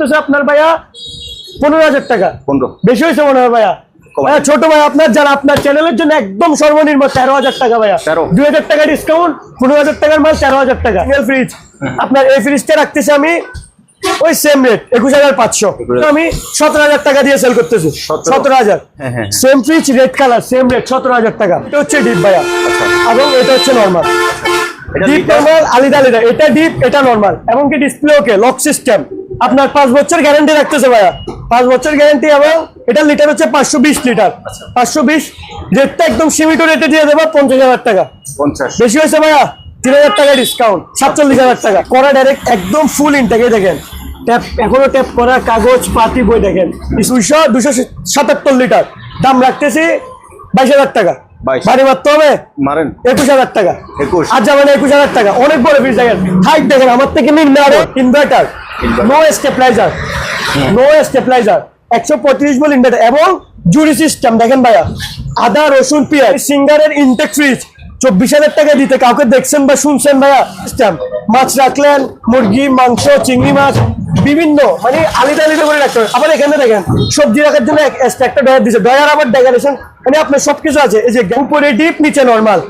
হচ্ছে আপনার ভাইয়া পনেরো হাজার টাকা। পনেরো। বেশি হয়েছে মনে হয় ভাইয়া। ভাইয়া ছোট ভাই আপনার যারা আপনার চ্যানেলের জন্য একদম সর্বনিম্ন তেরো হাজার টাকা ভাইয়া। দুই হাজার টাকা ডিসকাউন্ট পনেরো হাজার টাকার মাল তেরো হাজার টাকা। ফ্রিজ আপনার এই ফ্রিজটা রাখতেছি আমি ওই সেম রেট একুশ হাজার পাঁচশো। আমি সতেরো হাজার টাকা দিয়ে সেল করতেছি। সতেরো। হাজার। হ্যাঁ, হ্যাঁ। Same fridge red colour same rate সতেরো হাজার টাকা। এটা হচ্ছে ডিপ ভাইয়া। এবং এটা হচ্ছে নর্মাল ডিপ? নর্মাল আলাদা আলাদা। এটা ডিপ এটা নর্মাল এমনকি ডিসপ্লে ওকে লক সিস্টেম আপনার পাঁচ বছর গ্যারান্টি রাখতেছে ভাইয়া। পাঁচ বছর গ্যারান্টি এবং এটা লিটার হচ্ছে পাঁচশো বিশ লিটার পাঁচশো বিশ রেটটা একদম সীমিত রেটে দিয়ে দেবো পঞ্চাশ হাজার টাকা। পঞ্চাশ। বেশি হয়েছে ভাইয়া তিন হাজার টাকা ডিসকাউন্ট সাতচল্লিশ হাজার টাকা। করা ডাইরেক্ট একদম ফুল ইনটেকে দেখেন। ট্যাপ এখনও ট্যাপ করা কাগজ পাতি বই দেখেন। দুশো দুশো সাতাত্তর লিটার দাম রাখতেছি বাইশ হাজার টাকা। 22 বাড়ি মারতে হবে? মারেন। একুশ হাজার টাকা। 21 আর যাবেন একুশ হাজার টাকা। অনেক বড় ফ্রিজ দেখেন। হাইট দেখেন আমার থেকে নিম্ন আরও inverter no stabiliser no stabiliser একশো পঁয়ত্রিশ বল ইনভার্টার এবং জুরি সিস্টেম দেখেন ভাইয়া। আদা, রসুন, পেঁয়াজ। সিঙ্গারের ইনটেক ফ্রিজ চব্বিশ হাজার টাকা দিতে। কাউকে দেখছেন বা শুনছেন ভাইয়া সিস্টেম মাছ রাখলেন, মুরগি, মাংস, চিংড়ি মাছ বিভিন্ন মানে আলিদা আলিদা করে রাখতে হবে। আবার এখানে দেখেন সবজি রাখার জন্য একটা ডয়ার দিচ্ছে ডয়ার আবার ডেকোরেশন মানে আপনার সবকিছু আছে। এই যে উপরে ডিপ নিচে নর্মাল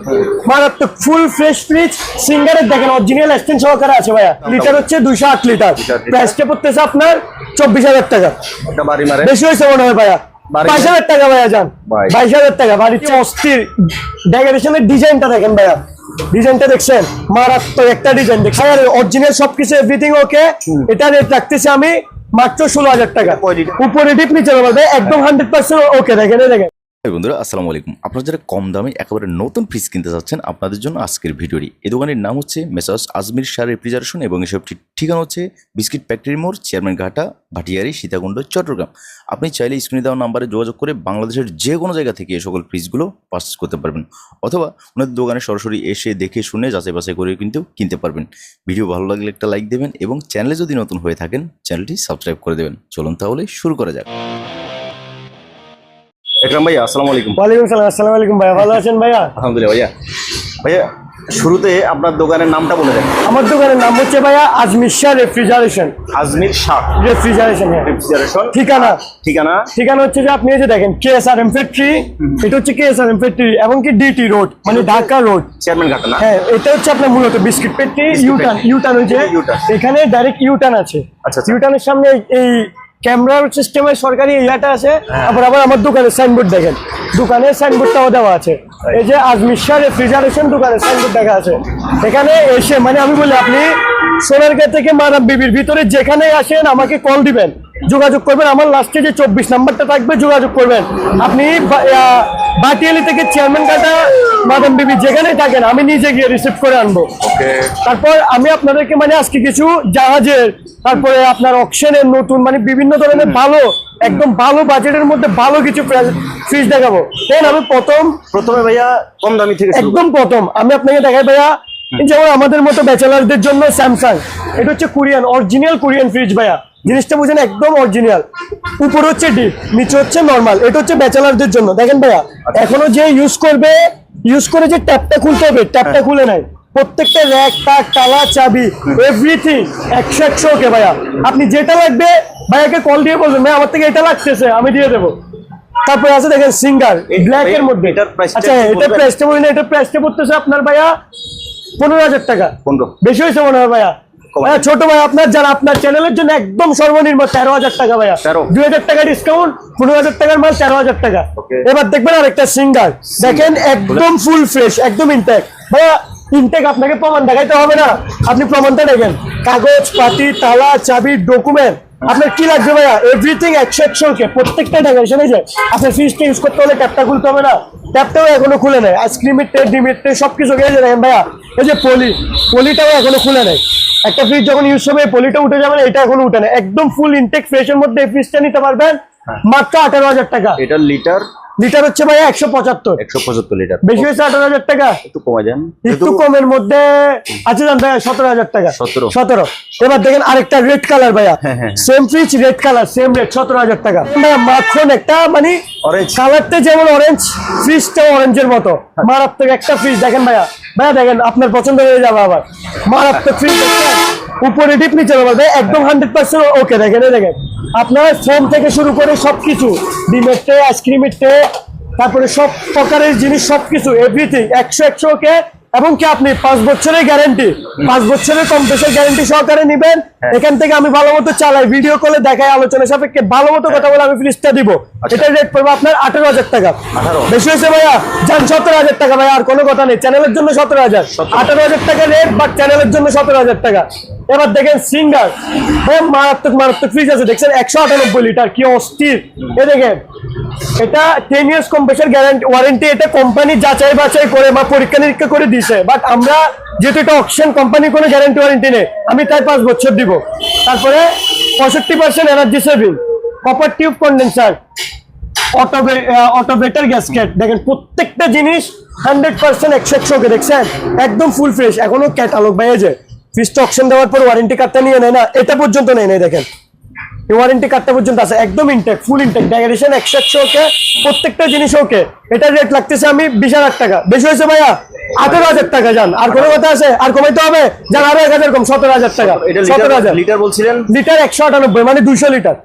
মারাত্মক ফুল ফ্রেশ ফ্রিজ সিঙ্গারের দেখেন অরিজিনাল স্ট্যান্ড সহকারে আছে ভাইয়া। লিটার হচ্ছে দুইশো আট লিটার। প্রাইসটা পড়তেছে আপনার চব্বিশ হাজার টাকা। বেশি হয়েছে মনে হয় ভাইয়া। বাইশ হাজার টাকা ভাইয়া যান। বাইশ। হাজার টাকা বাড়ির অস্থির। ডেকোরেশনের ডিজাইনটা দেখেন ভাইয়া। ডিজাইনটা দেখছেন? মারাত্মক একটা ডিজাইন দেখছেন। অরিজিনাল সবকিছু এভরিথিং ওকে এটা রেট রাখতেছি আমি মাত্র ষোলো হাজার টাকা? উপরে ডিপ নিচে একদম হান্ড্রেড পার্সেন্ট ওকে দেখেন দেখেন। হাই বন্ধুরা, আসসালামু আলাইকুম। আপনারা যারা কম দামে একেবারে নতুন ফ্রিজ কিনতে চাচ্ছেন, আপনাদের জন্য আজকের ভিডিওটি। এই দোকানের নাম হচ্ছে মেসার্স আজমির শাহ রেফ্রিজারেশন এবং এসবটি ঠিকানা হচ্ছে বিস্কিট ফ্যাক্টরি মোড়, চেয়ারম্যান ঘাটা, ভাটিয়ারি, সীতাকুণ্ড, চট্টগ্রাম। আপনি চাইলে স্ক্রিনে দেওয়া নাম্বারে যোগাযোগ করে বাংলাদেশের যে কোনো জায়গা থেকে এই সকল ফ্রিজগুলো পারচেস করতে পারবেন। অথবা ওনাদের দোকানে সরাসরি এসে দেখে শুনে যাচাই বাছাই করে কিন্তু কিনতে পারবেন। ভিডিও ভালো লাগলে একটা লাইক দেবেন এবং চ্যানেলে যদি নতুন হয়ে থাকেন চ্যানেলটি সাবস্ক্রাইব করে দেবেন। চলুন তাহলে শুরু করা যাক। একরাম ভাইয়া আসসালামু আলাইকুম। ওয়ালাইকুম সালাম আসসালামু আলাইকুম ভাইয়া ভালো আছেন ভাইয়া? আলহামদুলিল্লাহ ভাইয়া। ভাইয়া শুরুতে আপনার দোকানের নামটা বলে দেন। আমার দোকানের নাম হচ্ছে ভাইয়া আজমির শাহ রেফ্রিজারেশন। আজমির শাহ। রেফ্রিজারেশন হ্যাঁ। রেফ্রিজারেশন। ঠিকানা? ঠিকানা? ঠিকানা হচ্ছে যে আপনি এই যে দেখেন K S R M factory এটা হচ্ছে K S R M factory এবং কি ডিটি রোড মানে ঢাকা রোড চেয়ারম্যান ঘাটা না হ্যাঁ এটা হচ্ছে আপনার মূলত বিস্কিট ফ্যাক্টরি ইউটান ইউটান হচ্ছে। এখানে ডাইরেক্ট ইউটান আছে। আচ্ছা, ইউটানের সামনে এই- এই ক্যামেরার সিস্টেমে সরকারি ইয়াটা আছে আবার তারপর আবার আমার দোকানের সাইনবোর্ড দেখেন। দোকানের সাইনবোর্ডটাও দেওয়া আছে। এই যে আজমিশার রেফ্রিজারেশন দোকানে সাইনবোর্ড দেখা আছে। এখানে এসে মানে আমি বলি আপনি সোনারগাঁ থেকে মারাম বিবির ভিতরে যেখানে আসেন আমাকে কল দিবেন। যোগাযোগ করবেন। আমার লাস্টে যে চব্বিশ নাম্বারটা থাকবে যোগাযোগ করবেন। আপনি বাটিয়ালি থেকে চেয়ারম্যান কাটা মাদাম বিবি যেখানে থাকেন আমি নিজে গিয়ে রিসিভ করে আনব। তারপর আমি আপনাদেরকে মানে আজকে কিছু জাহাজের তারপরে আপনার অকশনের নতুন মানে বিভিন্ন ধরনের ভালো একদম ভালো বাজেটের মধ্যে ভালো কিছু ফ্রিজ দেখাবো। দেন আমি প্রথম প্রথমে ভাইয়া কম দামি থেকে একদম প্রথম আমি আপনাকে দেখাই ভাইয়া যেমন আমাদের মতো ব্যাচেলারদের জন্য স্যামসাং এটা হচ্ছে কোরিয়ান অরিজিনাল কোরিয়ান ফ্রিজ ভাইয়া। জিনিসটা বুঝেন একদম অরিজিনাল উপর হচ্ছে ডিপ নিচে হচ্ছে নর্মাল এটা হচ্ছে ব্যাচেলারদের জন্য। দেখেন ভাইয়া এখনও যে ইউজ করবে ইউজ করে যে ট্যাপটা খুলতে হবে ট্যাপটা খুলে নাই। প্রত্যেকটা র্যাক তাক তালা চাবি এভরিথিং একশো একশো ওকে ভাইয়া। আপনি যেটা লাগবে ভাইয়াকে কল দিয়ে বলবেন ভাই আমার থেকে এটা লাগতেছে আমি দিয়ে দেবো। তারপরে আছে দেখেন সিঙ্গার এই- ব্ল্যাক এর মধ্যে। আচ্ছা এটা? প্রাইসটা বলি না এটা প্রাইসটা পড়তেছে আপনার ভাইয়া পনেরো হাজার টাকা। পনেরো। বেশি হয়েছে মনে হয় ভাইয়া? ছোট ভাই আপনার যারা আপনার চ্যানেলের জন্য একদম সর্বনিম্ন তেরো হাজার টাকা ভাইয়া। দুই হাজার টাকা ডিসকাউন্ট পনেরো হাজার টাকার মাল তেরো হাজার টাকা। এবার দেখবেন আরেকটা সিঙ্গার দেখেন একদম ফুল ফ্রেশ একদম ইনটেক ভাইয়া ইনটেক আপনাকে প্রমাণ দেখাইতে হবে না। আপনি প্রমাণটা দেখেন। কাগজ পাতি তালা চাবি ডকুমেন্ট আপনার কি লাগবে ভাইয়া? এভরিথিং একশো একশো কে। প্রত্যেকটা এই যে আপনার ফ্রিজটা ইউজ করতে হলে ট্যাপটা খুলতে হবে না। ট্যাপটাও এখনও খুলে নেয় আইসক্রিমের ট্রে ডিমের ট্রে সব কিছু গেছে দেখেন ভাইয়া। এই যে পলি পলিটাও এখনও খুলে নেয় একটা ফ্রিজ যখন ইউজ হবে পলিটা উঠে যাবে এটা এখন উঠে না। একদম ফুল ইনটেক ফ্রেশের মধ্যে এই ফ্রিজটা নিতে পারবেন মাত্র আঠারো হাজার টাকা। এটা লিটার লিটার হচ্ছে ভাইয়া একশো পঁচাত্তর। একশো পঁচাত্তর লিটার বেশি হয়েছে আঠারো হাজার টাকা? একটু কমে যান। একটু কমের মধ্যে আছে জান ভাইয়া সতেরো হাজার টাকা। 17 সতেরো। এবার দেখেন আরেকটা রেড কালার ভাইয়া। হ্যাঁ, হ্যাঁ। Same fridge red colour same red সতেরো হাজার টাকা। ভাইয়া মাখন একটা মানে Orange। কালারটা যেমন অরেঞ্জ ফ্রিজটাও অরেঞ্জের মতো। মারাত্মক একটা ফ্রিজ দেখেন ভাইয়া। ভাইয়া দেখেন, আপনার পছন্দ হয়ে যাবে আবার। মারাত্মক উপরে ডিপ নিচে যাবে একদম হান্ড্রেড পার্সেন্ট ওকে দেখেন দেখেন। আপনার ফোন থেকে শুরু করে সবকিছু, ডিমের টে আইসক্রিমের টে তারপরে সব প্রকারের জিনিস, সবকিছু এভরিথিং একশো একশো ওকে এবং কি আপনি পাঁচ বছরের গ্যারান্টি পাঁচ বছরের কম্প্রেসার গ্যারান্টি সহকারে নিবেন? এখান থেকে আমি ভালো মতো চালাই ভিডিও কলে দেখাই আলোচনা সাপেক্ষে ভালো মতো কথা বলে আমি ফ্রিজটা দিব। এটা রেট পড়বে আপনার আঠারো হাজার টাকা। বেশি হয়েছে ভাইয়া? যান সতেরো হাজার টাকা ভাইয়া আর কোনো কথা নেই। চ্যানেলের জন্য সতেরো হাজার। আঠারো হাজার টাকা রেট বা চ্যানেলের জন্য সতেরো হাজার টাকা। এবার দেখেন সিঙ্গার। ভাই মারাত্মক মারাত্মক ফ্রিজ আছে। দেখছেন একশো আটানব্বই লিটার কি অস্থির। এ দেখেন, এটা ten years compressor guarantee warranty এটা কোম্পানি যাচাই বাছাই করে বা পরীক্ষা নিরীক্ষা করে দিছে। বাট আমরা যেহেতু এটা অপশন কোম্পানি কোনো গ্যারান্টি ওয়ারেন্টি নেই। আমি তাই পাঁচ বছর দিব। তারপরে পঁয়ষট্টি percent energy saving copper tube condenser অটোবেটার gasket দেখেন, প্রত্যেকটা জিনিস হান্ড্রেড পার্সেন্ট একশো একশোকে দেখছেন? একদম ফুল ফ্রেশ এখনও ক্যাটালগ বাইরে ফ্রিজটা অপশন দেওয়ার পর ওয়ারেন্টি কার্ডটা নিয়ে নেয় না এটা পর্যন্ত নেই নাই দেখেন। ওয়ারেন্টি কার্ডটা পর্যন্ত আছে একদম ইনটেক ফুল ইনটেক ডেকোরেশন একশো একশো ওকে প্রত্যেকটা জিনিস ওকে এটা রেট লাগতেছে আমি বিশ হাজার টাকা। বেশি হয়েছে ভাইয়া আঠেরো হাজার টাকা যান। আর কোনো কথা আছে? আর কমাইতে হবে? যান আরও এক হাজার কম সতেরো হাজার টাকা সতেরো লিটার হাজার। লিটার বলছিলেন? লিটার একশো আটানব্বই মানে দুইশো লিটার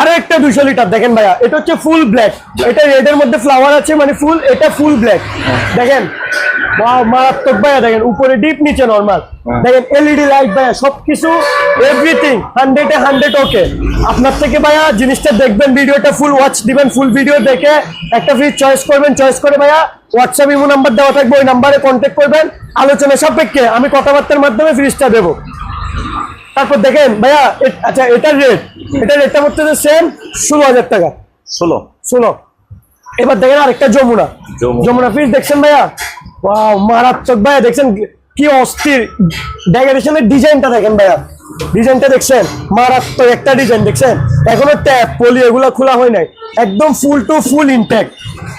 আরও একটা দুইশো লিটার দেখেন ভাইয়া এটা হচ্ছে ফুল ব্ল্যাক এটা রেড এর মধ্যে ফ্লাওয়ার আছে মানে ফুল এটা ফুল ব্ল্যাক দেখেন? মারাত্মক ভাইয়া দেখেন উপরে ডিপ নিচে নর্মাল দেখেন এলইডি লাইট ভাইয়া সবকিছু everything hundred a hundred okay আপনার থেকে ভাইয়া জিনিসটা দেখবেন ভিডিওটা ফুল ওয়াচ দিবেন ফুল ভিডিও দেখে একটা ফ্রিজ চয়েস করবেন চয়েস করে ভাইয়া হোয়াটসঅ্যাপ ইমো নাম্বার দেওয়া থাকবে ওই নাম্বারে কন্ট্যাক্ট করবেন। আলোচনা সাপেক্ষে আমি কথাবার্তার মাধ্যমে ফ্রিজটা দেবো। তারপর দেখেন ভাইয়া আচ্ছা এটার রেট এটার রেটটা করতে সেম ষোলো হাজার টাকা। ষোলো। ষোলো। এবার দেখেন আরেকটা যমুনা। যমুনা। ফিস দেখছেন ভাইয়া? ওয়াও মারাত্মক। ভাইয়া দেখছেন কি অস্থির ডেকোরেশনের ডিজাইনটা দেখেন ভাইয়া। ডিজাইনটা দেখছেন? মারাত্মক একটা ডিজাইন দেখছেন? এখনও ট্যাপ পলি এগুলো খোলা হয় নাই। একদম ফুল টু ফুল ইনটেক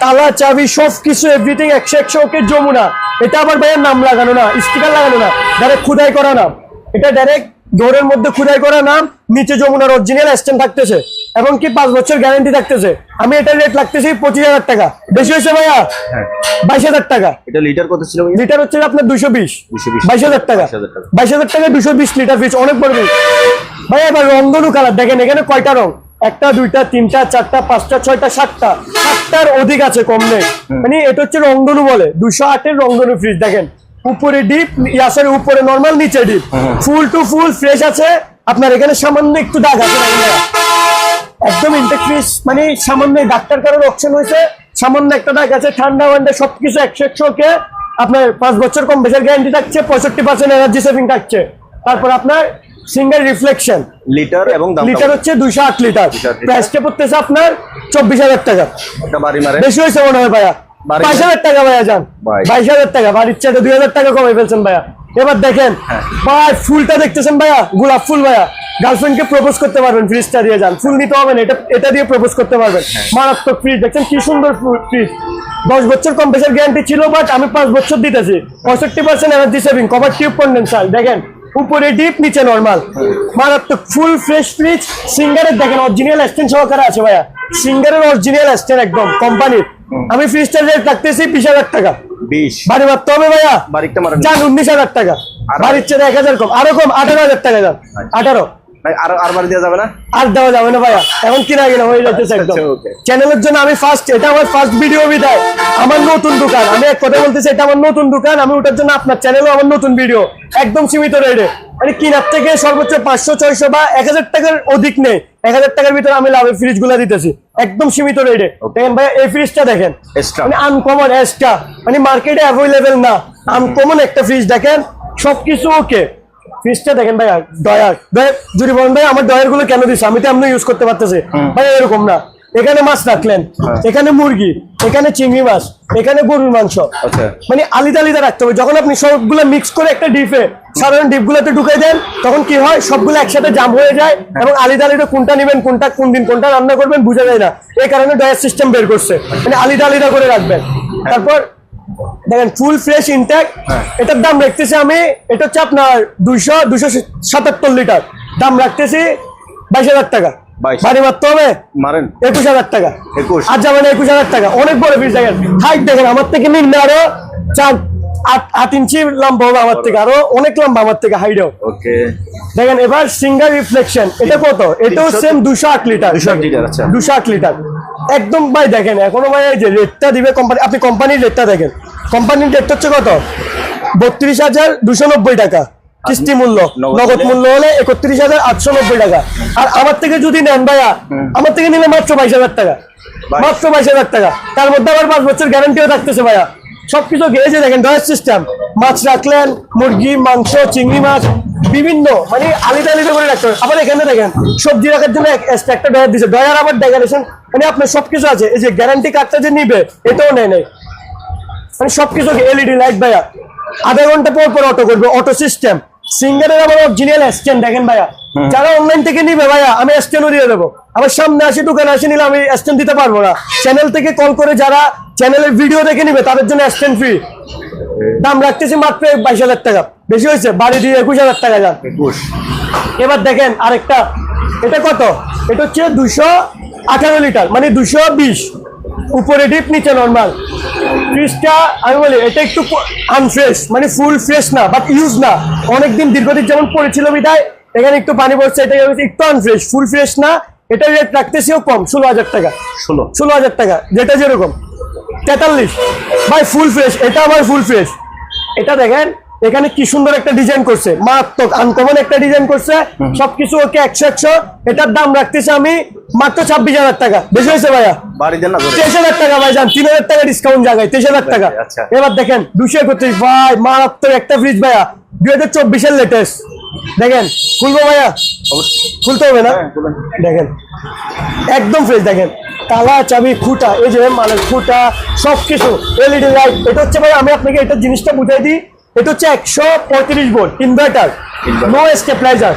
তালা চাবি সব কিছু এভরিথিং একশো একশো ওকে যমুনা। এটা আবার ভাইয়ের নাম লাগানো না স্টিকার লাগানো না। ডাইরেক্ট খুদাই করা নাম এটা ডাইরেক্ট ডোরের মধ্যে খুদাই করা নাম নিচে যমুনার অরিজিনাল স্ট্যান্ড থাকতেছে এবং কি পাঁচ বছর গ্যারান্টি থাকতেছে। আমি এটা রেট লাগতেছি পঁচিশ হাজার টাকা। বেশি হয়েছে ভাইয়া? হ্যাঁ। বাইশ হাজার টাকা। এটা লিটার কত ছিল লিটার হচ্ছে আপনার দুশো বিশ। বাইশ হাজার টাকা। বাইশ হাজার টাকা। দুশো বিশ লিটার ফিস অনেক বড় ফিস ভাই এবার রংধনু কালার দেখেন এখানে কয়টা রং? একটা দুইটা তিনটা চারটা পাঁচটা ছয়টা সাতটা। সাতটার অধিক আছে কম নেই। মানে এটা হচ্ছে রংধনু বলে। দুশো আটের রংধনু ফ্রিজ দেখেন। উপরে ডিপ ইয়াসের উপরে নর্মাল নিচে deep full to full fresh আছে। আপনার এখানে সামান্য একটু দাগ আছে একদম ইনটেক ফ্রিজ মানে সামান্য ডাক্তার কারোর অপশন হয়েছে। সামান্য একটা দাগ আছে ঠান্ডা ওয়ান্ডা সবকিছু একশো একশো কে আপনার পাঁচ বছর কম বেশার গ্যারান্টি থাকছে পঁয়ষট্টি পার্সেন্ট এনার্জি সেভিং থাকছে। তারপর আপনার সিঙ্গেল রিফ্লেকশন লিটার এবং লিটার হচ্ছে দুইশো আট লিটার। প্রাইসটা পড়তেছে আপনার চব্বিশ হাজার টাকা। বেশি হয়েছে মনে হয় ভাইয়া। বাইশ হাজার টাকা ভাইয়া যান। বাইশ। হাজার টাকা বাড়ির চাইতে দুই হাজার টাকা কমে ফেলছেন ভাইয়া। এবার দেখেন হ্যাঁ। ভাই ফুলটা দেখতেছেন ভাইয়া? গোলাপ ফুল ভাইয়া। গার্লফ্রেন্ডকে প্রপোজ করতে পারবেন ফ্রিজটা দিয়ে যান। ফুল নিতে হবে না এটা এটা দিয়ে প্রপোজ করতে পারবেন। হ্যাঁ। মারাত্মক ফ্রিজ দেখছেন কি সুন্দর ফ্রিজ দশ বছর কম্প্রেসার গ্যারান্টি ছিল বাট আমি পাঁচ বছর দিতেছি। পঁয়ষট্টি percent energy saving cover tube condenser দেখেন উপরে ডিপ নিচে নর্মাল মারাত্মক ফুল ফ্রেশ ফ্রিজ সিঙ্গারের দেখেন অরিজিনাল স্ট্যান্ড সহকারে আছে ভাইয়া। সিঙ্গারের অরিজিনাল স্ট্যান্ড একদম কোম্পানির আমি ফ্রিজটার রেট রাখতেছি বিশ হাজার টাকা। বিশ। বাড়ি মারতে হবে ভাইয়া। যান উনিশ হাজার টাকা। বাড়ির চেয়ে এক হাজার কম আরও কম আঠারো হাজার টাকা যান। আঠারো। ভাই আর আর বাড়ি দেওয়া যাবে না? আর দেওয়া যাবে না ভাইয়া। এখন কিনা হয়ে যাচ্ছে একদম। চ্যানেলের জন্য আমি ফার্স্ট এটা আমার ফার্স্ট ভিডিও বিদায়। আমার নতুন দোকান। আমি এক কথা বলতেছি এটা আমার নতুন দোকান। আমি ওটার জন্য আপনার চ্যানেলও আমার নতুন ভিডিও একদম সীমিত রেটে মানে কিনার থেকে সর্বোচ্চ পাঁচশো ছয়শো বা এক হাজার টাকার অধিক নেই। এক হাজার টাকার ভিতরে আমি লাভের ফ্রিজগুলা দিতেছি। একদম সীমিত রেটে দেখেন ভাইয়া এই ফ্রিজটা দেখেন। মানে আনকমন এসটা মানে মার্কেটে অ্যাভেলেবেল না। আনকমন একটা ফ্রিজ দেখেন। সবকিছু ওকে ফ্রিজটা দেখেন ডয়ার ডয়ার যদি বলেন ভাই আমার ডয়ারগুলো কেন দিচ্ছে আমি তো এমনি ইউজ করতে পারতেছি। ভাই এরকম না। এখানে মাছ রাখলেন এখানে মুরগি এখানে চিংড়ি মাছ এখানে গরুর মাংস। আচ্ছা। মানে আলিদা আলিদা রাখতে হবে। যখন আপনি সবগুলো মিক্স করে একটা ডিপে সাধারণ ডিপ ডিপগুলোতে ঢুকাই দেন তখন কি হয়? সবগুলো একসাথে জাম হয়ে যায় এবং আলিদা আলিদা কোনটা নেবেন কোনটা কোন দিন কোনটা রান্না করবেন বোঝা যায় না। এই কারণে ডয়ার সিস্টেম বের করছে। মানে আলিদা আলিদা করে রাখবেন। তারপর দেখেন ফুল ফ্রেশ ইনটেক এটার দাম রাখতেছি আমি এটা হচ্ছে আপনার দুইশো দুশো সাতাত্তর লিটার। দাম রাখতেছি বাইশ হাজার টাকা। 22 বাড়ি মারতে হবে? মারেন। একুশ হাজার টাকা। 21 আর যাবেন একুশ হাজার টাকা। অনেক বড় ফ্রিজ দেখেন হাইট দেখেন আমার থেকে নিম্ন আরও চার আট আট ইঞ্চি লম্বা হবে আমার থেকে আরও অনেক লম্বা আমার থেকে হাইডও ওকে। দেখেন এবার সিঙ্গার রিফ্লেকশন এটা কত? এটাও সেম দুশো আট লিটার 208 লিটার, আচ্ছা। দুশো আট লিটার একদম ভাই দেখেন এখনও ভাই যে রেটটা দিবে কোম্পানি আপনি কোম্পানির রেটটা দেখেন। কোম্পানির রেটটা হচ্ছে কত? বত্রিশ হাজার দুশো নব্বই টাকা। কিস্তি মূল্য নগদ নগদ মূল্য হলে একত্রিশ হাজার আটশো নব্বই টাকা। আর আমার থেকে যদি নেন ভাইয়া আমার থেকে নিলে মাত্র বাইশ হাজার টাকা। মাত্র বাইশ হাজার টাকা। তার মধ্যে আবার পাঁচ বছর গ্যারান্টিও থাকতেছে ভাইয়া। সবকিছু এই দেখেন ডয়ার সিস্টেম মাছ রাখলেন মুরগি মাংস চিংড়ি মাছ বিভিন্ন মানে আলিদা আলিদা করে রাখতে হবে। আবার এখানে দেখেন সবজি রাখার জন্য একটা ডয়ার দিছে। ডয়ার আবার ডেকোরেশন মানে আপনার সবকিছু আছে। এই যে গ্যারান্টি কার্ডটা যে নিবে এটাও নেয় নেই। মানে সবকিছু এলইডি লাইট ভাইয়া? আধা ঘণ্টা পর পর অটো করবে অটো সিস্টেম সিঙ্গারের আবার অরিজিনাল স্ট্যান্ড দেখেন ভাইয়া। যারা অনলাইন থেকে নিবে ভাইয়া আমি স্ট্যান্ডও দিয়ে দেবো। আমার সামনে আসি দোকানে আসি নিলে আমি স্ট্যান্ড দিতে পারব না। চ্যানেল থেকে কল করে যারা চ্যানেলের ভিডিও দেখে নিবে তাদের জন্য স্ট্যান্ড ফ্রি দাম রাখতেছি মাত্র বাইশ হাজার টাকা। বেশি হয়েছে? বাড়ি দিয়ে একুশ হাজার টাকা যান। এবার দেখেন আরেকটা। এটা কত? এটা হচ্ছে দুশো আঠারো লিটার মানে দুশো বিশ। উপরে ডিপ নিচে নর্মাল ফ্রিজটা আমি বলি এটা একটু আনফ্রেশ মানে ফুল ফ্রেশ না বাট ইউজ না। অনেকদিন দীর্ঘদিন যেমন পড়েছিল বিধায় এখানে একটু পানি পড়ছে এটা একটু আনফ্রেশ ফুল ফ্রেশ না। এটা রেট রাখতেছিও কম ষোলো হাজার টাকা। ষোলো। ষোলো হাজার টাকা যেটা যেরকম। তেতাল্লিশ। ভাই ফুল ফ্রেশ এটা আবার ফুল ফ্রেশ এটা দেখেন এখানে কি সুন্দর একটা ডিজাইন করছে। মারাত্মক আনকমন একটা ডিজাইন করছে। সবকিছু ওকে একশো একশো। এটার দাম রাখতেছি আমি মাত্র ছাব্বিশ হাজার টাকা। বেশি হয়েছে ভাইয়া? তেইশ হাজার টাকা ভাই যান তিন হাজার টাকা ডিসকাউন্ট জায়গায় তেইশ হাজার টাকা। আচ্ছা। এবার দেখেন দুশো একত্রিশ। ভাই মারাত্মক একটা ফ্রিজ ভাইয়া। দুই হাজার চব্বিশের লেটেস্ট দেখেন খুলবো ভাইয়া? খুলতে হবে না? হ্যাঁ, দেখেন একদম ফ্রেশ দেখেন। তালা চাবি খুঁটা এই যে মানে খুঁটা সব কিছু এলইডি লাইট এটা হচ্ছে ভাই আমি আপনাকে এটা জিনিসটা বুঝাই দিই। এটা হচ্ছে একশো পঁয়ত্রিশ volt inverter no stabiliser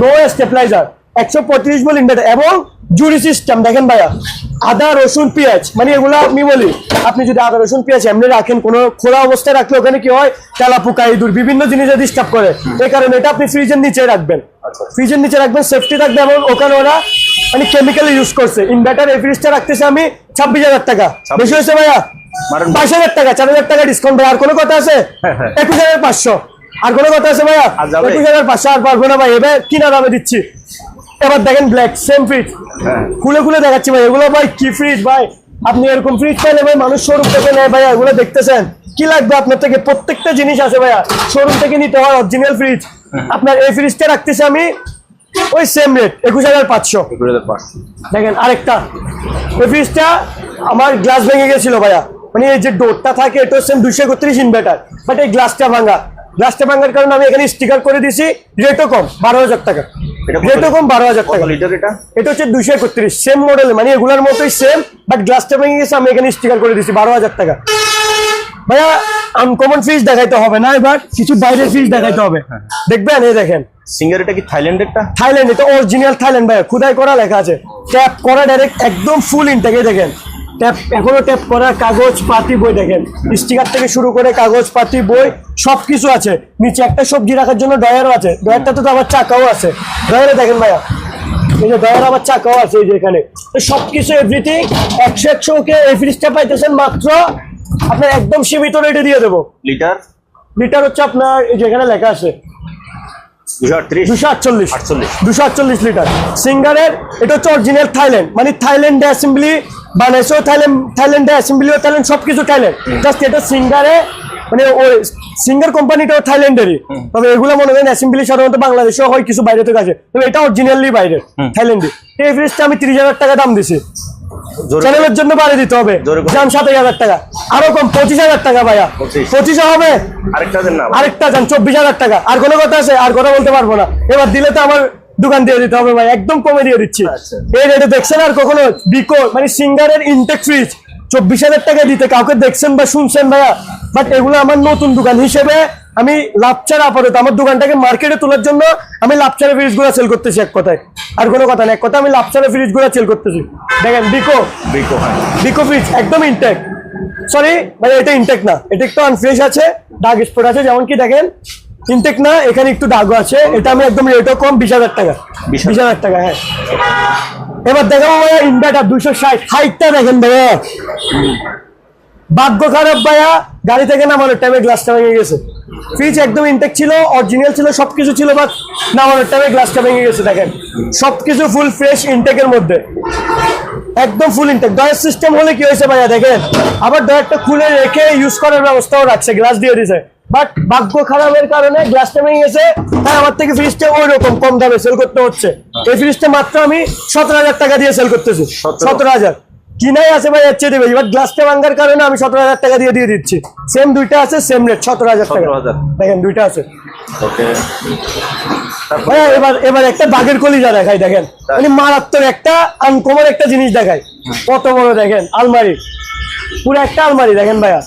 no stabiliser একশো পঁয়ত্রিশ ভোল্ট ইনভার্টার এবং জুড়ি সিস্টেম দেখেন ভাইয়া। আদা রসুন পেঁয়াজ মানে এগুলো আমি বলি। আপনি যদি আদা রসুন পেঁয়াজ এমনি রাখেন কোনো খোলা অবস্থায় রাখলে ওখানে কি হয়? তেলা পোকা ইঁদুর বিভিন্ন জিনিসে ডিস্টার্ব করে। এই কারণে এটা আপনি ফ্রিজের নিচে রাখবেন। ফ্রিজের নিচে রাখবেন সেফটি থাকবে এবং ওখানে ওরা মানে কেমিক্যাল ইউজ করছে। ইনভার্টার এই ফ্রিজটা রাখতেছে আমি ছাব্বিশ হাজার টাকা। বেশি হয়েছে ভাইয়া। বাইশ হাজার টাকা চার হাজার টাকা ডিসকাউন্ট আর কোনো কথা আছে? একুশ হাজার পাঁচশো। আর কোনো কথা আছে ভাইয়া? একুশ হাজার পাঁচশো আর পারব না ভাই। এবার কিনা দামে দিচ্ছি। এবার দেখেন ব্ল্যাক সেম ফ্রিজ হ্যাঁ। খুলে খুলে দেখাচ্ছি ভাই এগুলো ভাই কি ফ্রিজ ভাই? আপনি এরকম ফ্রিজ পাইলে ভাই মানুষ শোরুম থেকে নেয় ভাইয়া এগুলো দেখতেছেন? কি লাগবে আপনার থেকে? প্রত্যেকটা জিনিস আছে ভাইয়া। শোরুম থেকে নিতে হয় অরিজিনাল ফ্রিজ আপনার এই ফ্রিজটা রাখতেছি আমি ওই সেম রেট একুশ হাজার পাঁচশো। একুশ হাজার পাঁচশো। দেখেন আরেকটা। এই ফ্রিজটা আমার গ্লাস ভেঙে গেছিল ভাইয়া। মানে এই যে ডোরটা থাকে এটা হচ্ছে দুশো একত্রিশ ইনভার্টার বাট এই গ্লাসটা ভাঙা। গ্লাসটা ভাঙার কারণে আমি এখানে স্টিকার করে দিছি রেটও কম বারো হাজার টাকা। বারো হাজার টাকা। লিটার এটা? এটা হচ্ছে দুশো একত্রিশ। সেম মডেল মানে এগুলার মতোই সেম বাট গ্লাসটা ভেঙে গেছে আমি এখানে স্টিকার করে দিছি বারো হাজার টাকা। ভাইয়া আনকমন ফ্রিজ দেখাইতে হবে না এবার কিছু বাইরের ফ্রিজ দেখাইতে হবে। দেখবেন এই দেখেন। সিঙ্গার এটা কি থাইল্যান্ডেরটা? থাইল্যান্ড এটা অরিজিনাল থাইল্যান্ড ভাইয়া খুদাই করা লেখা আছে। ট্যাপ করা ডাইরেক্ট একদম ফুল ইনটেকে দেখেন। ট্যাপ এখনও ট্যাপ করা কাগজ পাতি বই দেখেন। স্টিকার থেকে শুরু করে কাগজ পাতি বই সব কিছু আছে। নিচে একটা সবজি রাখার জন্য ডয়ারও আছে। ডয়ারটাতে তো আবার চাকাও আছে। ডয়ারে দেখেন ভাইয়া এই যে ডয়ার আবার চাকাও আছে এই যে এখানে। তো সব কিছু এভরিথিং একশো একশো ওকে এই ফ্রিজটা পাইতেছেন মাত্র আপনার একদম সীমিত রেটে দিয়ে দেবো। লিটার লিটার হচ্ছে আপনার এই যে এখানে লেখা আছে। দুশো আটচল্লিশ। লিটার সিঙ্গারের এটা হচ্ছে অরিজিনাল থাইল্যান্ড মানে থাইল্যান্ডে অ্যাসেম্বলি বানাইছেও থাইল্যান্ড থাইল্যান্ডে অ্যাসেম্বলিও থাইল্যান্ড সব কিছু থাইল্যান্ড জাস্ট এটা সিঙ্গারে মানে ওই সিঙ্গার কোম্পানিটাও থাইল্যান্ডেরই তবে এগুলো মনে করেন অ্যাসেম্বলি সাধারণত বাংলাদেশেও হয় কিছু বাইরে থেকে আসে। তবে এটা অরিজিনালি বাইরে থাইল্যান্ডে এই ফ্রিজটা আমি তিরিশ হাজার টাকা দাম দিছি। চ্যানেলের জন্য বাড়িয়ে দিতে হবে। যান সাতাশ হাজার টাকা। আরও কম পঁচিশ হাজার টাকা ভাইয়া। পঁচিশে। হবে? আরেকটা দেন আরেকটা যান চব্বিশ হাজার টাকা। আর কোনো কথা আছে? আর কথা বলতে পারব না। এবার দিলে তো আমার দোকান দিয়ে দিতে হবে ভাই একদম কমে দিয়ে দিচ্ছি। আচ্ছা। এই রেটে দেখছেন আর কখনো বিকো মানে সিঙ্গারের ইনটেক ফ্রিজ চব্বিশ হাজার টাকা দিতে কাউকে দেখছেন বা শুনছেন ভাইয়া বাট এগুলো আমার নতুন দোকান। হিসেবে আমি লাভচার আপাতত আমার দোকানটাকে মার্কেটে তোলার জন্য আমি লাভচারের ফ্রিজগুলো সেল করতেছি এক কথায়। আর কোনো কথা না এক কথা আমি লাভচারের ফ্রিজগুলা সেল করতেছি। দেখেন বিকো। বিকো হ্যাঁ। বিকো ফ্রিজ একদম ইনটেক সরি মানে এটা ইনটেক না। এটা একটু আনফ্রেশ আছে দাগ স্পট আছে যেমন কি দেখেন ইনটেক না এখানে একটু দাগও আছে। এটা আমি একদম রেটও কম বিশ হাজার টাকা। 20,000 বিশ হাজার টাকা হ্যাঁ। এবার দেখাবো ভাইয়া ইনভার্টার দুশো ষাট। হাইটটা দেখেন ভাইয়া। ভাগ্য খারাপ ভাইয়া গাড়ি থেকে নামানোর টাইমে গ্লাসটা ভেঙে গেছে। ফ্রিজ একদম ইনটেক ছিল অরিজিনাল ছিল সবকিছু ছিল বাট নামানোর টাইমে গ্লাসটা ভেঙে গেছে দেখেন। সবকিছু ফুল ফ্রেশ ইনটেকের মধ্যে। একদম ফুল ইনটেক ডয়ার সিস্টেম হলে কি হয়েছে ভাইয়া দেখেন। আবার ডয়ারটা খুলে রেখে ইউজ করার ব্যবস্থাও রাখছে গ্লাস দিয়ে দিছে। বাট ভাগ্য খারাপের কারণে গ্লাসটা ভেঙে গেছে। তাই আমার থেকে ফ্রিজটা ওই রকম কম দামে সেল করতে হচ্ছে। এই ফ্রিজটা মাত্র আমি সতেরো হাজার টাকা দিয়ে সেল করতেছি। সতেরো। হাজার। কিনাই আছে ভাই হচ্ছে দেবে এবার গ্লাসটা ভাঙার কারণে আমি সতেরো হাজার টাকা দিয়ে দিয়ে দিচ্ছি। সেম দুইটা আছে সেম রেট সতেরো হাজার টাকা। দেখেন দুইটা আছে। ভাইয়া এবার এবার একটা বাঘের কলিজা দেখাই দেখেন। মানে মারাত্মক একটা আনকমন একটা জিনিস দেখায় কত বড় দেখেন আলমারি। পুরো একটা আলমারি দেখেন ভাইয়া।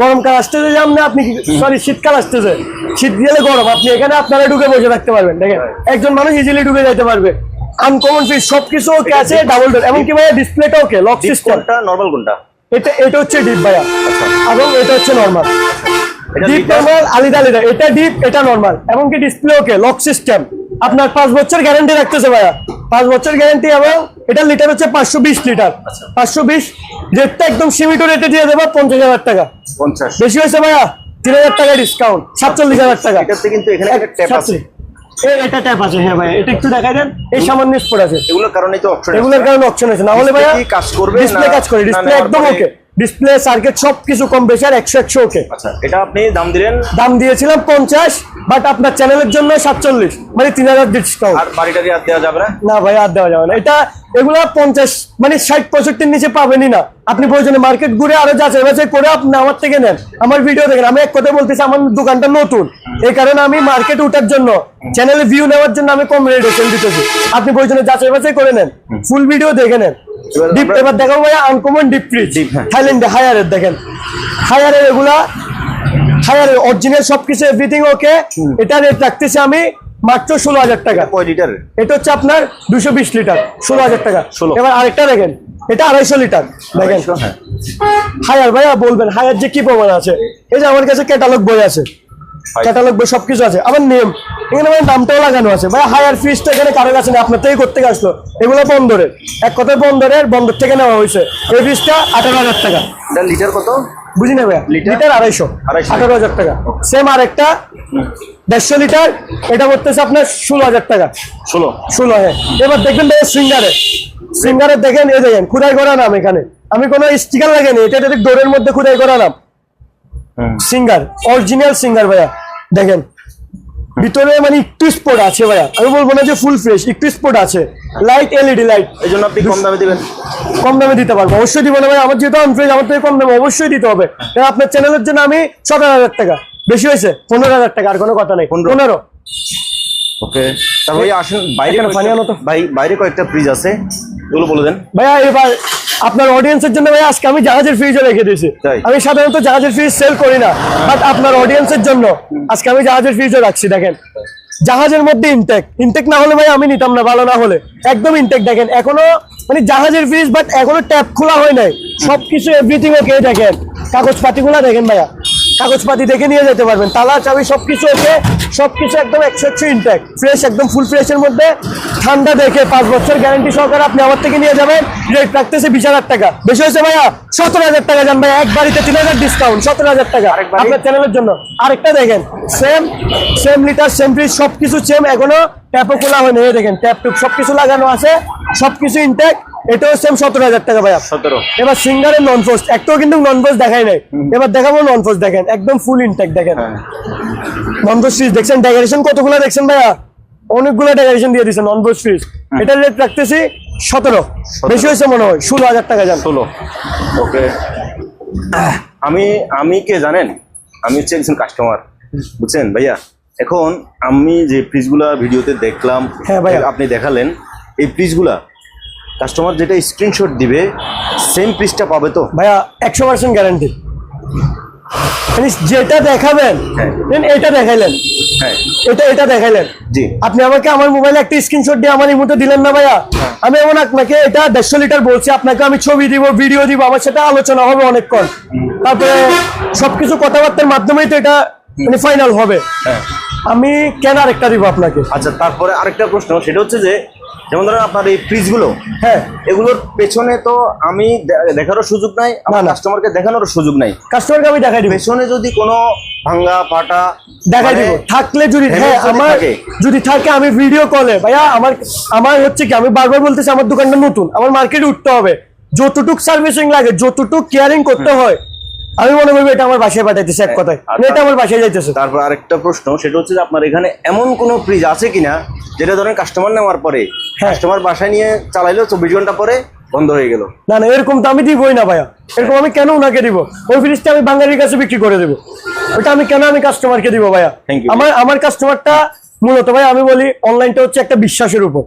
গরমকাল আসতেছে যে আপনি আপনি সরি শীতকাল আসতেছে। শীত গেলে গরম আপনি এখানে আপনারা ঢুকে বসে থাকতে পারবেন দেখেন। একজন মানুষ ইজিলি ঢুকে যেতে পারবে। আনকমন ফিস সবকিছু ওকে আছে ডাবল ডোর এমনকি ভাইয়া ডিসপ্লেটা ওকে লক ডিপ সিস্টেম কোনটা নর্মাল কোনটা? এটা এটা হচ্ছে ডিপ ভাইয়া। এবং এটা হচ্ছে নর্মাল ডিপ? নর্মাল আলাদা আলাদা। এটা ডিপ এটা নর্মাল এমনকি ডিসপ্লে ওকে লক সিস্টেম আপনার পাঁচ বছর গ্যারান্টি রাখতেছে ভাইয়া। পাঁচ বছর গ্যারান্টি এবং এটা লিটার হচ্ছে পাঁচশো বিশ লিটার পাঁচশো বিশ রেটটা একদম সীমিত রেটে দিয়ে দেবো পঞ্চাশ হাজার টাকা। পঞ্চাশ। বেশি হয়েছে ভাইয়া তিন হাজার টাকা ডিসকাউন্ট সাতচল্লিশ হাজার টাকা। কিন্তু এখানে এটা ট্যাপ আছে হ্যাঁ ভাই এটা একটু দেখা যান এই সামান্য স্পট আছে। এগুলোর কারণে তো অপশন এগুলোর কারণে অপশন আছে না হলে ভাই কি কাজ করবে? ডিসপ্লে কাজ করে ডিসপ্লে একদম ওকে ডিসপ্লে সার্কিট সব কিছু কম বেশি আর একশো একশো ওকে আচ্ছা এটা আপনি দাম দিলেন? দাম দিয়েছিলাম পঞ্চাশ বাট আপনার চ্যানেলের জন্য সাতচল্লিশ মানে তিন হাজার ডিসকাউন্ট আর আর দেওয়া যাবে না? না ভাই আর দেওয়া যাবে না। এটা এগুলা পঞ্চাশ মানে ষাট পঁয়ষট্টির নিচে পাবেনই না। আপনি প্রয়োজনে মার্কেট ঘুরে আরও যাচাই বাছাই করে আপনি আমার থেকে নেন। আমার ভিডিও দেখেন আমি এক কথা বলতেছি আমার দোকানটা নতুন। এই কারণে আমি মার্কেট উঠার জন্য চ্যানেলে ভিউ নেওয়ার জন্য আমি কম রেটে দিতেছি। আপনি প্রয়োজনে যাচাই বাছাই করে নেন। ফুল ভিডিও দেখে নেন। ডিপ এবার দেখাবো ভাই আনকমন ডিপ ফ্রিজ হ্যাঁ। থাইল্যান্ডে হায়ারের দেখেন। হায়ারের এগুলা হায়ারের অরিজিনাল সবকিছু এভরিথিং ওকে এটা রেট রাখতেছি আমি মাত্র ষোলো হাজার টাকা। কয় লিটার এটা হচ্ছে আপনার দুশো বিশ লিটার ষোলো হাজার টাকা। 16 এবার আরেকটা দেখেন এটা আড়াইশো লিটার দেখেন। হ্যাঁ। হায়ার ভাইয়া বলবেন হায়ার যে কি প্রমাণ আছে? এই যে আমার কাছে ক্যাটালগ বই আছে. ক্যাটালগ বই সবকিছু আছে। আবার নেম এখানে ভাই নামটাও লাগানো আছে। ভাই হায়ার ফিসটা এখানে কারও কাছে নেই আপনার থেকে করতে আসলো। এগুলো বন্দরের। এক কথায় বন্দরের বন্দর থেকে নেওয়া হয়েছে। এই ফিসটা আঠারো হাজার টাকা। লিটার কত? বুঝি না ভাইয়া? লিটার? আড়াইশো। আঠারো হাজার টাকা। সেম আরেকটা দেড়শো লিটার এটা করতেছে আপনার ষোলো হাজার টাকা। ষোলো। ষোলো হ্যাঁ এবার দেখবেন ভাই সিঙ্গারে। সিঙ্গারে দেখেন এ দেখেন খুদাই করা নাম এখানে। আমি কোনো স্টিকার লাগেনি এটা এটা ডোরের মধ্যে খুদাই করা নাম। সিঙ্গার অরিজিনাল সিঙ্গার ভাইয়া। দেখেন ভিতরে মানে একটু স্পট আছে ভাইয়া। আমি বলব না যে ফুল ফ্রেশ একটু স্পট আছে। লাইট এলইডি লাইট এই জন্য আপনি কম দামে দিবেন। কম দামে দিতে পারব। অবশ্যই দিব না ভাই আমার যেহেতু আনফ্রেজ আমার থেকে কম দামে অবশ্যই দিতে হবে। কারণ আপনার চ্যানেলের জন্য আমি সতেরো হাজার টাকা। বেশি হয়েছে? পনেরো হাজার টাকা আর কোনো কথা নেই। পনেরো। ওকে তারপরে আসেন। বাইরে। ভাই বাইরে কয়েকটা ফ্রিজ আছে। এগুলো বলে দেন। ভাইয়া এবার আপনার অডিয়েন্সের জন্য ভাই আজকে আমি জাহাজের ফ্রিজও রেখে দিয়েছি। আমি সাধারণত জাহাজের ফ্রিজ সেল করি না বাট আপনার অডিয়েন্সের জন্য আজকে আমি জাহাজের ফ্রিজও রাখছি দেখেন। জাহাজের মধ্যে ইনটেক ইনটেক না হলে ভাই আমি নিতাম না ভালো না হলে। একদম ইনটেক দেখেন। এখনও মানে জাহাজের ফ্রিজ বাট এখনও ট্যাপ খোলা হয় নাই। সবকিছু এভরিথিং ওকে দেখেন। কাগজ কাগজপাতিগুলো দেখেন ভাইয়া। কাগজপাতি দেখে নিয়ে যেতে পারবেন। তালা চাবি সবকিছু ওকে সবকিছু একদম একশো একশো ইনটেক ফ্রেশ একদম ফুল ফ্রেশের মধ্যে ঠান্ডা দেখে পাঁচ বছর গ্যারান্টি সহকারে আপনি আমার থেকে নিয়ে যাবেন। রেট রাখতেছে বিশ হাজার টাকা। বেশি হয়েছে ভাইয়া সতেরো হাজার টাকা যান ভাইয়া। এক বাড়িতে তিন হাজার ডিসকাউন্ট সতেরো হাজার টাকা। আপনার চ্যানেলের জন্য। আরেকটা দেখেন same same litre same fridge সবকিছু সেম এখনও ট্যাপও খোলা হয়নি। দেখেন ট্যাপ টুপ সবকিছু লাগানো আছে। সবকিছু ইনটেক এটাও সেম সতেরো হাজার টাকা ভাইয়া। সতেরো। এবার সিঙ্গারের নন পোস্ট একটাও কিন্তু নন পোস্ট দেখাই নাই এবার দেখাবো নন পোস্ট দেখেন একদম ফুল ইনটেক দেখেন। নন পোস্ট ফ্রিজ দেখছেন ডেকোরেশন কতগুলো দেখছেন ভাইয়া? অনেকগুলো ডেকোরেশন দিয়ে দিচ্ছে নন পোস্ট ফ্রিজ এটার রেট রাখতেছি সতেরো। বেশি হয়েছে মনে হয় ষোলো হাজার টাকা যান ষোলো। ওকে। আমি আমি কে জানেন? আমি হচ্ছে একজন কাস্টমার বুঝছেন ভাইয়া? এখন আমি যে ফ্রিজগুলা ভিডিওতে দেখলাম হ্যাঁ ভাইয়া। আপনি দেখালেন এই ফ্রিজগুলা কাস্টমার যেটা স্ক্রিনশট দিবে সেম পিসটা পাবে তো? ভাইয়া একশো পার্সেন্ট গ্যারান্টি মানে যেটা দেখাবেন হ্যাঁ। এটা দেখাইলেন। হ্যাঁ। এটা এটা দেখাইলেন। জি। আপনি আমাকে আমার মোবাইলে একটা স্ক্রিনশট দিয়ে আমার ইমোতে দিলেন না ভাইয়া? হ্যাঁ। আমি এমন আপনাকে এটা দেড়শো লিটার বলছি আপনাকে আমি ছবি দিব ভিডিও দিব আমার সাথে আলোচনা হবে অনেকক্ষণ। তারপরে সবকিছু কথাবার্তার মাধ্যমেই তো এটা মানে ফাইনাল হবে। হ্যাঁ। আমি কেন আরেকটা দিব আপনাকে? আচ্ছা তারপরে আরেকটা প্রশ্ন সেটা হচ্ছে যে যেমন ধরেন আপনার এই ফ্রিজগুলো হ্যাঁ এগুলোর পেছনে তো আমি দেখারও সুযোগ নাই আমার। কাস্টমারকে দেখানোর সুযোগ নাই। কাস্টমারকে আমি দেখাই দিব। পেছনে যদি কোনো ভাঙ্গা ফাটা দেখাই মানে দিব। থাকলে যদি হ্যাঁ আমার যদি থাকে আমি ভিডিও কলে ভাইয়া আমার আমার হচ্ছে কি আমি বারবার বলতেছি আমার দোকানটা নতুন। আমার মার্কেটে উঠতে হবে। যতটুক সার্ভিসিং লাগে যতটুক কেয়ারিং করতে হয় আমি মনে করব এটা আমার বাসায় পাঠাইতেছে এক কথায়। আর এটা আমার বাসায় যাইতেছে। তারপর আরেকটা প্রশ্ন সেটা হচ্ছে যে আপনার এখানে এমন কোনো ফ্রিজ আছে কিনা যেটা ধরেন কাস্টমার নেওয়ার পরে হ্যাঁ। কাস্টমার বাসায় নিয়ে চালাইলো চব্বিশ ঘণ্টা পরে বন্ধ হয়ে গেল। না না এরকম তো আমি দিবই না ভাইয়া। এরকম আমি কেন ওনাকে দিব? ওই ফ্রিজটা আমি বাঙালির কাছে বিক্রি করে দেবো। ওটা আমি কেন আমি কাস্টমারকে দিব ভাইয়া. আমার আমার কাস্টমারটা মূলত ভাই আমি বলি অনলাইনটা হচ্ছে একটা বিশ্বাসের উপর।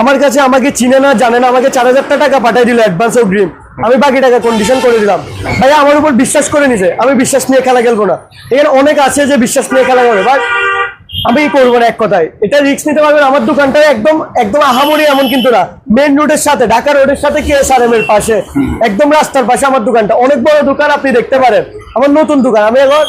আমার কাছে আমাকে চিনে না জানে না আমাকে চার হাজার টাকা পাঠিয়ে দিল অ্যাডভান্স অগ্রিম। আমি বাকি টাকা কন্ডিশন করে দিলাম। ভাইয়া, আমার উপর বিশ্বাস করে নিছে। আমি বিশ্বাস নিয়ে খেলা খেলব না। এখানে অনেক আছে যে বিশ্বাস নিয়ে খেলা করবে বাট আমি করব না এক কথায়। এটা রিক্স নিতে পারবেন, আমার দোকানটা একদম একদম আহামরি এমন কিন্তু না। মেন রোডের সাথে, ঢাকা রোডের সাথে কে এস এর পাশে? একদম রাস্তার পাশে আমার দোকানটা। অনেক বড় দোকান আপনি দেখতে পারেন। আমার নতুন দোকান। আমি এখন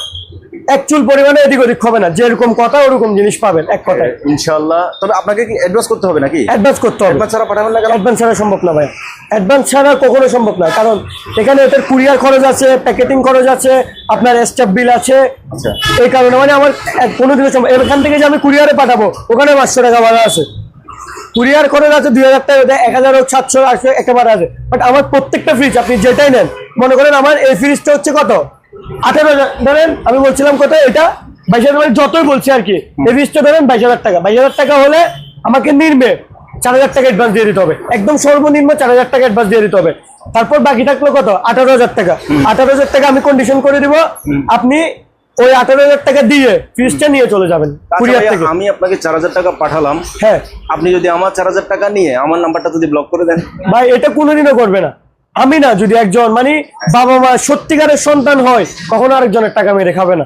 এক চুল পরিমাণে এদিক ওদিক হবে না যেরকম কথা ওরকম জিনিস পাবেন এক কথায়। ইনশাল্লাহ তবে আপনাকে কি অ্যাডভান্স করতে হবে নাকি? অ্যাডভান্স করতে হবে। অ্যাডভান্স ছাড়া পাঠাবেন না অ্যাডভান্স ছাড়া সম্ভব না ভাই অ্যাডভান্স ছাড়া কখনো সম্ভব না কারণ এখানে এটার কুরিয়ার খরচ আছে প্যাকেটিং খরচ আছে আপনার স্টাফ বিল আছে। আচ্ছা। এই কারণে মানে আমার কোনো দিনের সম্ভব এখান থেকে যে আমি কুরিয়ারে পাঠাবো ওখানে পাঁচশো টাকা ভাড়া আছে। কুরিয়ার খরচ আছে দুই হাজার টাকা দেয়, এক হাজার হোক সাতশো আটশো একেবারে আছে। বাট আমার প্রত্যেকটা ফ্রিজ আপনি যেটাই নেন মনে করেন আমার এই ফ্রিজটা হচ্ছে কত? আঠারো ধরেন আমি বলছিলাম কত এটা? বাইশ হাজার মানে যতই বলছি আর কি। এই ধরেন বাইশ হাজার টাকা। বাইশ হাজার টাকা হলে আমাকে নির্মে চার হাজার টাকা অ্যাডভান্স দিয়ে দিতে হবে। একদম সর্বনিম্ন চার হাজার টাকা অ্যাডভান্স দিয়ে দিতে হবে। তারপর বাকি থাকল কত? আঠারো হাজার টাকা। আঠারো হাজার টাকা আমি কন্ডিশন করে দিব। আপনি ওই আঠারো হাজার টাকা দিয়ে ফ্রিজটা নিয়ে চলে যাবেন কুরিয়ার থেকে। আমি আপনাকে চার হাজার টাকা পাঠালাম। হ্যাঁ। আপনি যদি আমার চার হাজার টাকা নিয়ে আমার নাম্বারটা যদি ব্লক করে দেন। ভাই এটা কোনোদিনও করবে না। আমি না যদি একজন মানে বাবা মা সত্যিকারের সন্তান হয় কখনো আরেকজনের টাকা মেরে খাবে না।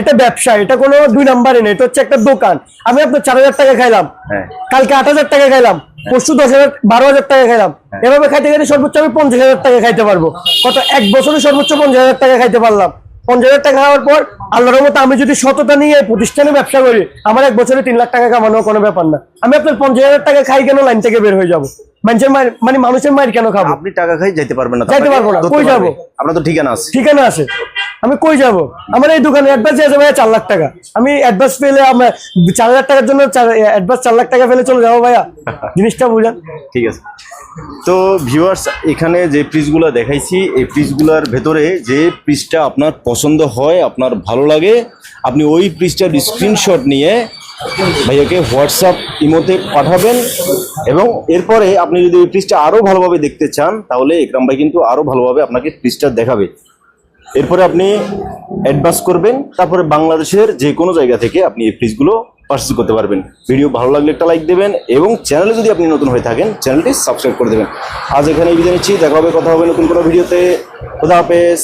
এটা ব্যবসা এটা কোনো দুই নাম্বারে নেই এটা হচ্ছে একটা দোকান। আমি আপনার চার হাজার টাকা খাইলাম হ্যাঁ। কালকে আট হাজার টাকা খাইলাম পরশু দশ হাজার বারো হাজার টাকা খাইলাম। এভাবে খাইতে গেলে সর্বোচ্চ আমি পঞ্চাশ হাজার টাকা খাইতে পারব। কত এক বছরে সর্বোচ্চ পঞ্চাশ হাজার টাকা খাইতে পারলাম। পঞ্চাশ হাজার টাকা খাওয়ার পর আল্লাহর মতো আমি যদি সততা নিয়ে প্রতিষ্ঠানে ব্যবসা করি আমার এক বছরে তিন লাখ টাকা কামানো কোনো ব্যাপার না। আমি আপনার পঞ্চাশ হাজার টাকা খাই কেন লাইন থেকে বের হয়ে যাব? মানুষের মায়ের মানে মানুষের মায়ের কেন খাব? আপনি টাকা খাই যেতে পারবেন না তো, যাইতে আপনাকে পারব না, কই যাব? আপনার তো ঠিকানা আছে। ঠিকানা আছে। আমি কই যাব? আমার এই দোকানে অ্যাডভান্স আছে ভাইয়া চার লাখ টাকা। আমি অ্যাডভান্স পেলে আমার চার হাজার টাকার জন্য অ্যাডভান্স চার লাখ টাকা পেলে চলে যাব ভাইয়া। জিনিসটা বুঝেন। ঠিক আছে। তো ভিউয়ার্স এখানে যে ফ্রিজগুলো দেখাইছি এই ফ্রিজগুলোর ভেতরে যে ফ্রিজটা আপনার পছন্দ হয় আপনার ভালো লাগে আপনি ওই ফ্রিজটার স্ক্রিনশট নিয়ে ভাইয়াকে হোয়াটসঅ্যাপ ইমোতে পাঠাবেন এবং এরপরে আপনি যদি ওই ফ্রিজটা আরও ভালোভাবে দেখতে চান, তাহলে একরাম ভাই কিন্তু আরও ভালোভাবে আপনাকে ফ্রিজটা দেখাবে। এরপরে আপনি অ্যাডভান্স করবেন, তারপরে বাংলাদেশের যে কোনো জায়গা থেকে আপনি এই ফ্রিজগুলো পার্চেস করতে পারবেন। ভিডিও ভালো লাগলে একটা লাইক দেবেন এবং চ্যানেলে যদি আপনি নতুন হয়ে থাকেন চ্যানেলটি সাবস্ক্রাইব করে দেবেন। আজ এখানে বিদায় নিচ্ছি, দেখা হবে, কথা হবে নতুন কোনো ভিডিওতে। খোদা হাফেজ।